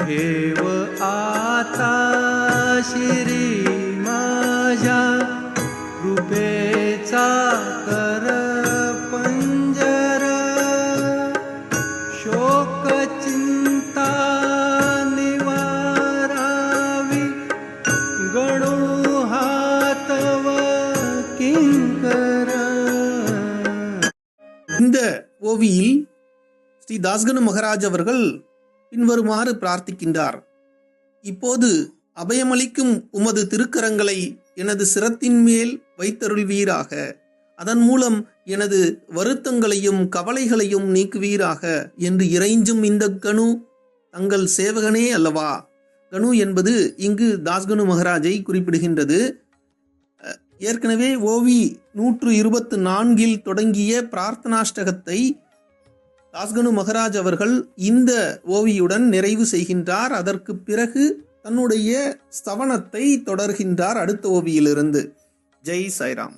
ठेव आता शिरी माझ्या कृपेचा कर पंजर शोक चिंता निवारावी गणू हातव किंकर இந்த ஓவியில் ஸ்ரீ தாஸ்கனு மகராஜ் அவர்கள் பின்வருமாறு பிரார்த்திக்கின்றார். இப்போது அபயமளிக்கும் உமது திருக்கரங்களை எனது சிரத்தின் மேல் வைத்தருள்வீராக. அதன் மூலம் எனது வருத்தங்களையும் கவலைகளையும் நீக்குவீராக என்று இறைஞ்சும் இந்த கணு தங்கள் சேவகனே அல்லவா? கணு என்பது இங்கு தாஸ்கனு மகராஜை குறிப்பிடுகின்றது. ஏற்கனவே ஓவி நூற்று இருபத்து நான்கில் தொடங்கிய பிரார்த்தனாஷ்டகத்தை தாஸ்கனு மகராஜ் அவர்கள் இந்த ஓவியுடன் நிறைவு செய்கின்றார். அதற்கு பிறகு தன்னுடைய ஸ்தவனத்தை தொடர்கின்றார் அடுத்த ஓவியிலிருந்து. ஜெய் சாய்ராம்.